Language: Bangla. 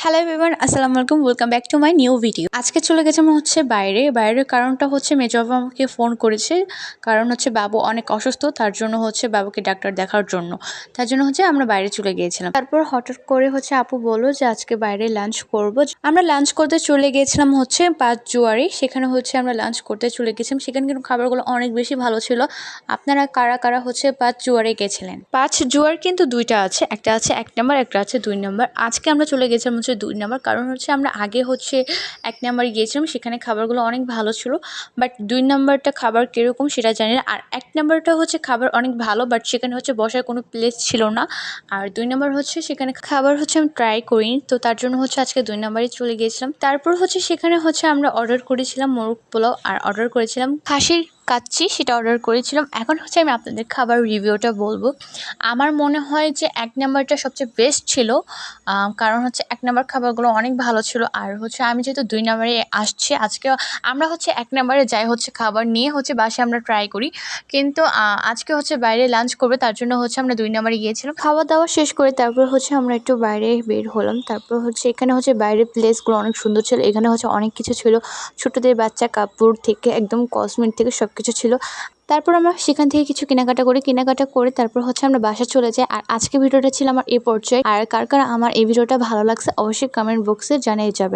হ্যালো এভরিওয়ান আসসালামু আলাইকুম welcome back to my new video আজকে চলে গেছে গেছিলাম হচ্ছে বাইরে। বাইরের কারণটা হচ্ছে মেজো বাবা আমাকে ফোন করেছে। কারণ হচ্ছে বাবু অনেক অসুস্থ, তার জন্য হচ্ছে বাবুকে ডাক্তার দেখার জন্য। তার জন্য হচ্ছে আমরা বাইরে চলে গিয়েছিলাম। তারপর হঠাৎ করে হচ্ছে আপু বলল যে আজকে বাইরে লাঞ্চ করব। আমরা লাঞ্চ করতে চলে গিয়েছিলাম হচ্ছে পাঁচ জুয়ারি। সেখানে হচ্ছে আমরা লাঞ্চ করতে চলে গেছিলাম। সেখানে কিন্তু খাবারগুলো অনেক বেশি ভালো ছিল। আপনারা কারা কারা হচ্ছে পাঁচ জুয়ারে গেছিলেন? পাঁচ জুয়ার কিন্তু দুইটা আছে। একটা আছে এক নম্বর একটা আছে দুই নম্বর আজকে আমরা চলে গেছিলাম হচ্ছে দুই নম্বর। কারণ হচ্ছে আমরা আগে হচ্ছে এক নম্বরে গিয়েছিলাম, সেখানে খাবারগুলো অনেক ভালো ছিল। বাট দুই নম্বরটা খাবার কীরকম সেটা জানি না। আর এক নম্বরটা হচ্ছে খাবার অনেক ভালো, বাট সেখানে হচ্ছে বসার কোনো প্লেস ছিল না। আর দুই নম্বর হচ্ছে সেখানে খাবার হচ্ছে আমি ট্রাই করিনি, তো তার জন্য হচ্ছে আজকে দুই নম্বরে চলে গিয়েছিলাম। তারপর হচ্ছে সেখানে হচ্ছে আমরা অর্ডার করেছিলাম মোরগ পোলাও, আর অর্ডার করেছিলাম খাসির কাচ্চি সেটা অর্ডার করেছিলাম। এখন হচ্ছে আমি আপনাদের খাবার রিভিউটা বলব। আমার মনে হয় যে এক নাম্বারটা সবচেয়ে বেস্ট ছিল কারণ হচ্ছে এক নাম্বার খাবারগুলো অনেক ভালো ছিল। আর হচ্ছে আমি যেহেতু দুই নাম্বারে আসছি, আজকে আমরা হচ্ছে এক নাম্বারে যাই হচ্ছে খাবার নিয়ে হচ্ছে বাসে আমরা ট্রাই করি। কিন্তু আজকে হচ্ছে বাইরে লাঞ্চ করবে, তার জন্য হচ্ছে আমরা দুই নাম্বারে গিয়েছিলাম। খাওয়া দাওয়া শেষ করে তারপর হচ্ছে আমরা একটু বাইরে বের হলাম। তারপর হচ্ছে এখানে হচ্ছে বাইরের প্লেসগুলো অনেক সুন্দর ছিল। এখানে হচ্ছে অনেক কিছু ছিল। ছোটোদের বাচ্চা কাপড় থেকে, একদম কসমেটিক থেকে সব কিছু ছিল। তারপর আমরা সেখান থেকে কিছু কেনাকাটা করি। কেনাকাটা করে তারপর হচ্ছে আমরা বাসা চলে যাই। আর আজকে ভিডিওটা ছিল আমার এই পর্যায়ে। আর কার কার আমার এই ভিডিওটা ভালো লাগছে অবশ্যই কমেন্ট বক্সে জানিয়ে যাবে।